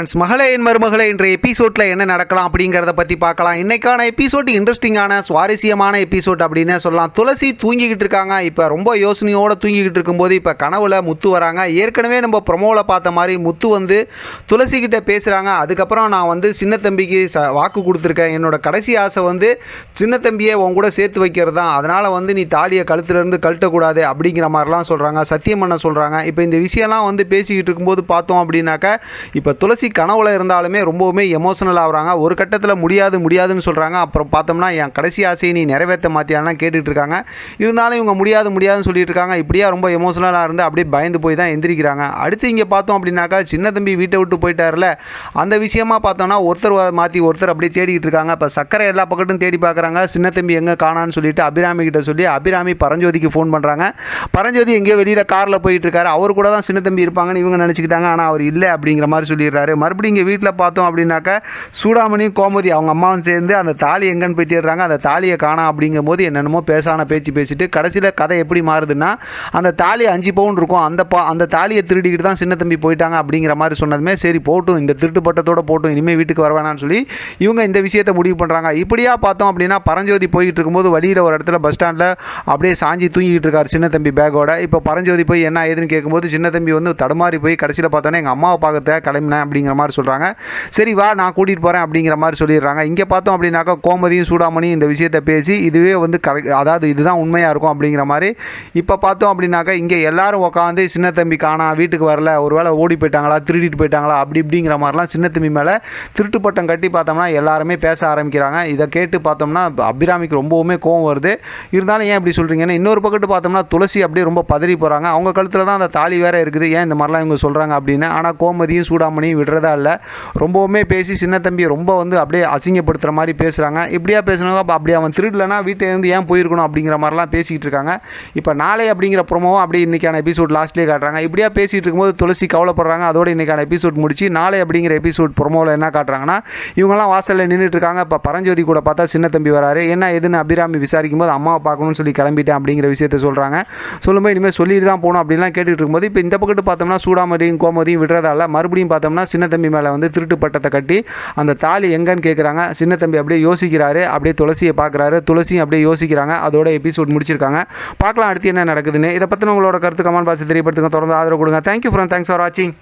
Friends மகளே என் மருமகளே இன்றைய எபிசோடில் என்ன நடக்கலாம் அப்படிங்கிறத பற்றி பார்க்கலாம். இன்னைக்கான எபிசோட் இன்ட்ரெஸ்டிங்கான சுவாரஸ்யமான எபிசோட் அப்படின்னு சொல்லலாம். துளசி தூங்கிக்கிட்டு இருக்காங்க. இப்போ ரொம்ப யோசனையோடு தூங்கிக்கிட்டு இருக்கும்போது இப்போ கனவுல முத்து வராங்க. ஏற்கனவே நம்ம ப்ரொமோவில் பார்த்த மாதிரி முத்து வந்து துளசி கிட்ட பேசுகிறாங்க அதுக்கப்புறம் நான் வந்து சின்ன தம்பிக்கு ச வாக்கு கொடுத்துருக்கேன். என்னோட கடைசி ஆசை வந்து சின்ன தம்பியை உன் கூட சேர்த்து வைக்கிறது தான். அதனால் வந்து நீ தாலியை கழுத்துலேருந்து கழட்டக்கூடாது அப்படிங்கிற மாதிரிலாம் சொல்கிறாங்க சத்தியம் பண்ண சொல்கிறாங்க இப்போ இந்த விஷயம்லாம் வந்து பேசிக்கிட்டு இருக்கும்போது பார்த்தோம் அப்படின்னாக்கா இப்போ துளசி கனவுல இருந்தாலுமே ரொம்பவுமே எமோஷனல் ஆகுறாங்க ஒரு கட்டத்தில் முடியாது முடியாதுன்னு சொல்கிறாங்க அப்புறம் பார்த்தோம்னா என் கடைசி ஆசையை நீ நிறைவேற்ற மாத்தியாலாம் கேட்டுட்டு இருக்காங்க. இருந்தாலும் இவங்க முடியாது முடியாதுன்னு சொல்லிட்டு இருக்காங்க. இப்படியா ரொம்ப எமோஷனலாக இருந்து அப்படியே பயந்து போய் தான் எந்திரிக்கிறாங்க. அடுத்து இங்கே பார்த்தோம் அப்படின்னாக்கா சின்ன தம்பி வீட்டை விட்டு போயிட்டார்ல. அந்த விஷயமா பார்த்தோம்னா ஒருத்தர் மாற்றி ஒருத்தர் அப்படியே தேடிக்கிட்டு இருக்காங்க. இப்போ சக்கரை எல்லா பக்கட்டும் தேடி பார்க்குறாங்க. சின்ன தம்பி எங்கே காணான்னு சொல்லிட்டு அபிராமி கிட்ட சொல்லி அபிராமி பரஞ்சோதிக்கு ஃபோன் பண்ணுறாங்க பரஞ்சோதி எங்கேயோ வெளியில் காரில் போயிட்டு இருக்காரு. அவர் கூட தான் சின்ன தம்பி இருப்பாங்கன்னு இவங்க நினச்சிக்கிட்டாங்க. ஆனால் அவர் இல்லை அப்படிங்கிற மாதிரி சொல்லிடுறாரு. மறுபடியும் இங்கே வீட்டில் பார்த்தோம் அப்படின்னாக்கா சூடாமணி கோமதி அவங்க அம்மாவும் சேர்ந்து அந்த தாலி எங்கன்னு போய் தேடுறாங்க. அந்த தாலியை காணாம் அப்படிங்கும் போது என்னென்னமோ பேசான பேச்சு பேசிட்டு கடைசியில் கதை எப்படி மாறுதுன்னா அந்த தாலி அஞ்சு பவுன் இருக்கும். அந்த பா அந்த தாலியை திருடிக்கிட்டு தான் சின்ன தம்பி போயிட்டாங்க அப்படிங்கிற மாதிரி சொன்னதுமே சரி போட்டும். இந்த திருட்டு பட்டத்தோட போட்டும். இனிமேல் வீட்டுக்கு வர வேணாம்னு சொல்லி இவங்க இந்த விஷயத்தை முடிவு பண்ணுறாங்க இப்படியா பார்த்தோம் அப்படின்னா பரஞ்சோதி போயிட்டு இருக்கும்போது வழியில் ஒரு இடத்துல பஸ் ஸ்டாண்டில் அப்படியே சாஞ்சி தூங்கிட்டு இருக்கார் சின்ன தம்பி பேக்கோட இப்போ பரஞ்சோதி போய் என்ன ஏதுன்னு கேட்கும்போது சின்ன தம்பி வந்து தடுமாறி போய் கடைசியில் பார்த்தோன்னே எங்கள் அம்மாவை பார்க்கறத கிளம்பினேன் அப்படி அப்படிங்கிற மாதிரி சொல்கிறாங்க சரி வா நான் கூட்டிகிட்டு போகிறேன் அப்படிங்கிற மாதிரி சொல்லிடுறாங்க. இங்கே பார்த்தோம் அப்படின்னாக்கா கோமதியும் சூடாமணியும் இந்த விஷயத்தை பேசி இதுவே வந்து கரெக்ட் அதாவது இதுதான் உண்மையாக இருக்கும் அப்படிங்கிற மாதிரி. இப்போ பார்த்தோம் அப்படின்னாக்கா இங்கே எல்லாரும் உட்காந்து சின்ன தம்பி காணா வீட்டுக்கு வரல ஒரு வேளை ஓடி போயிட்டாங்களா திருடிட்டு போயிட்டாங்களா அப்படி இப்படிங்கிற மாதிரிலாம் சின்ன தம்பி மேலே திருட்டு பட்டம் கட்டி பார்த்தோம்னா எல்லாருமே பேச ஆரம்பிக்கிறாங்க. இதை கேட்டு பார்த்தோம்னா அபிராமிக்கு ரொம்பவுமே கோவம் வருது. இருந்தாலும் ஏன் இப்படி சொல்கிறீங்கன்னு இன்னொரு பக்கத்து பார்த்தோம்னா துளசி அப்படியே ரொம்ப பதறி போகிறாங்க அவங்க கழுத்தில் தான் அந்த தாலி வேற இருக்குது. ஏன் இந்த மாதிரிலாம் இவங்க சொல்கிறாங்க அப்படின்னு. ஆனால் கோமதியும் சூடாமணியும் விடுறதா இல்லை. ரொம்பவுமே பேசி சின்ன தம்பி ரொம்ப வந்து அப்படியே அசிங்கப்படுத்துகிற மாதிரி பேசுகிறாங்க இப்படியா பேசினதோ அப்போ அப்படி அவன் திருடலைனா வீட்டிலேருந்து ஏன் போயிருக்கணும் அப்படிங்கிற மாதிரிலாம் பேசிக்கிட்டு இருக்காங்க. இப்போ நாளை அப்படிங்கிற ப்ரோமோவும் அப்படியே இன்றைக்கான எபிசோட் லாஸ்ட்லேயே காட்டுறாங்க. இப்படியா பேசிகிட்டு இருக்கும்போது துளசி கவலைப்படுறாங்க. அதோட இன்றைக்கான எபிசோட் முடிச்சு நாளை அப்படிங்கிற எபிசோட் ப்ரோமோவில் என்ன காட்டுறாங்கன்னா இவங்கெல்லாம் வாசலில் நின்றுட்டு இருக்காங்க. இப்போ பரஞ்சோதி கூட பார்த்தா சின்ன தம்பி வராரு. என்ன எதுன்னு அபிராமி விசாரிக்கும் போது அம்மாவை பார்க்கணும்னு சொல்லி கிளம்பிட்டேன் அப்படிங்கிற விஷயத்த சொல்கிறாங்க சொல்லும்போது இனிமேல் சொல்லிட்டு தான் போகணும் அப்படின்லாம் கேட்டுட்டு இருக்கும்போது இப்போ இந்த பக்கத்து பார்த்தோம்னா சூடாமதியும் கோமதியும் விடுறதால மறுபடியும் பார்த்தோம்னா சின்ன தம்பி மேலே வந்து திருட்டு பட்டத்தை கட்டி அந்த தாலி எங்கன்னு கேட்குறாங்க சின்ன தம்பி அப்படியே யோசிக்கிறாரு அப்படியே துளசியை பார்க்குறாரு துளசியும் அப்படியே யோசிக்கிறாங்க. அதோட எபிசோட் முடிச்சிருக்காங்க. பார்க்கலாம் அடுத்து என்ன நடக்குதுன்னு. இதை பற்றின உங்களோட கருத்து கமெண்ட் பாக்ஸ் தெரியப்படுத்துங்க. தொடர்ந்து ஆதரவு கொடுங்க. தேங்க்யூ ஃப்ரெண்ட் தேங்க்ஸ் ஃபார் வாட்சிங்